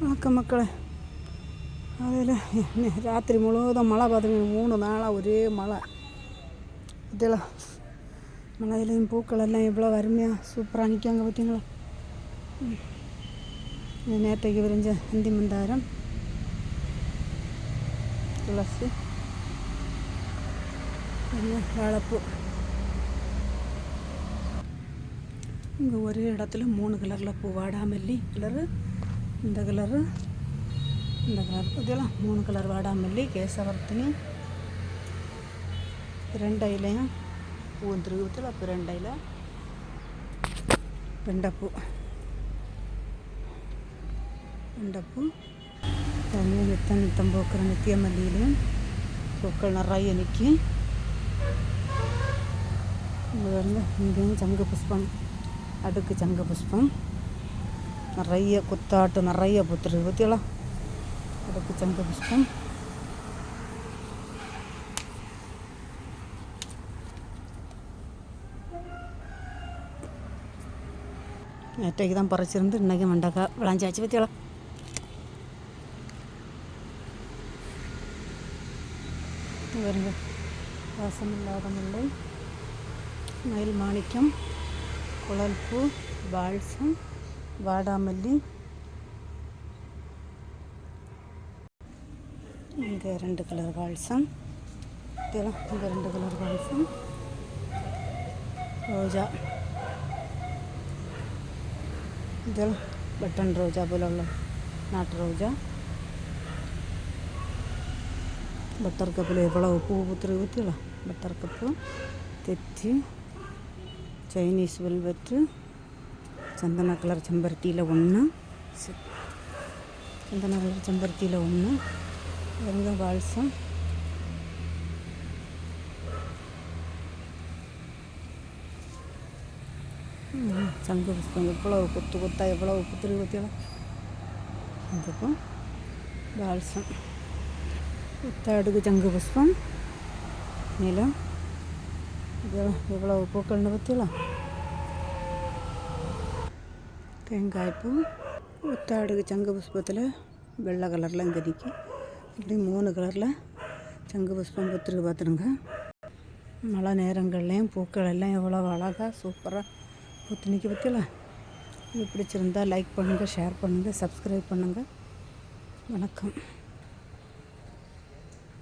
வணக்கம் மக்களை. அதில் ராத்திரி முழுவதும் மழை பார்த்துக்கணும் மூணு நாளாக ஒரே மழை. இதில் மழையிலையும் பூக்கள் எல்லாம் எவ்வளோ அருமையாக சூப்பராக நிற்காங்க பார்த்தீங்களா? இது நேற்றைக்கு விரிஞ்ச அந்தி மந்தாரம். துளசி. வாழைப்பூ. இங்கே ஒரே இடத்துல மூணு கலரில் பூ வாடாமல்லி கலரு இந்த கலரு இந்த கலர் பார்த்தீங்களா மூணு கலர் வாடாமல்லி கேசவர்த்தினி. பிரண்டையிலையும் பூ திருவத்தில் அப்போ ரெண்டையில் வெண்டைப்பூ. வெண்டைப்பூ. தண்ணி நித்தம் நித்தம் பூக்கிற நித்திய மல்லியிலையும் பூக்கள் நிறைய நிற்கும். இங்கே வந்து இங்கேயும் சங்கு புஷ்பம் அடுக்கு புஷ்பம். நிறைய குத்தாட்டு நிறைய பூத்துருக்கு பற்றியெல்லாம் அதுக்கு சங்க புஷ்பம். நேற்றைக்கு தான் பறிச்சிருந்து இன்றைக்கி வெண்டைக்காய் விளைஞ்சாச்சு பற்றியெல்லாம் வருங்க வாசமில்லாத முல்லை. மயில் மாணிக்கம் குழல்பூ பால்சம். வாடாமல்லி. இங்கே ரெண்டு கலர் பால்சம் இதெல்லாம் இங்கே ரெண்டு கலர் பால்சம் ரோஜா. இதெல்லாம் பட்டன் ரோஜா போல உள்ள நாட்டு ரோஜா. பட்டர் கப்பில் எவ்வளவு பூ பூத்துரு ஊற்றிடலாம் பட்டர் கப்பு தெத்தி சைனீஸ் வெல்வெட்டு. சந்தன கலர் செம்பருத்தியில் ஒன்று சந்தன கலர் செம்பருத்தியில் ஒன்று வெங்க பால்சம். சங்கு புஷ்பம் எவ்வளோ கொத்து கொத்தா எவ்வளோ குத்துரு ஊற்றிடலாம் இதுக்கும் பால்சம். அடுக்கு சங்கு புஷ்பம். நிலம் இது எவ்வளோ பூக்கள்னு பற்றியெல்லாம் தேங்காய்ப்பூ ஒத்தாடுக்கு சங்கு புஷ்பத்தில் வெள்ளை கலரில் இங்கே நிற்கி இப்படி மூணு கலரில் சங்கு புஷ்பம் பத்திரிக்கை பார்த்துருங்க மழை நேரங்கள்லேயும் பூக்கள் எல்லாம் எவ்வளோ அழகாக சூப்பராக பூத்து நிற்க பற்றியில இது பிடிச்சிருந்தா லைக் பண்ணுங்கள் ஷேர் பண்ணுங்கள் சப்ஸ்கிரைப் பண்ணுங்கள் வணக்கம்.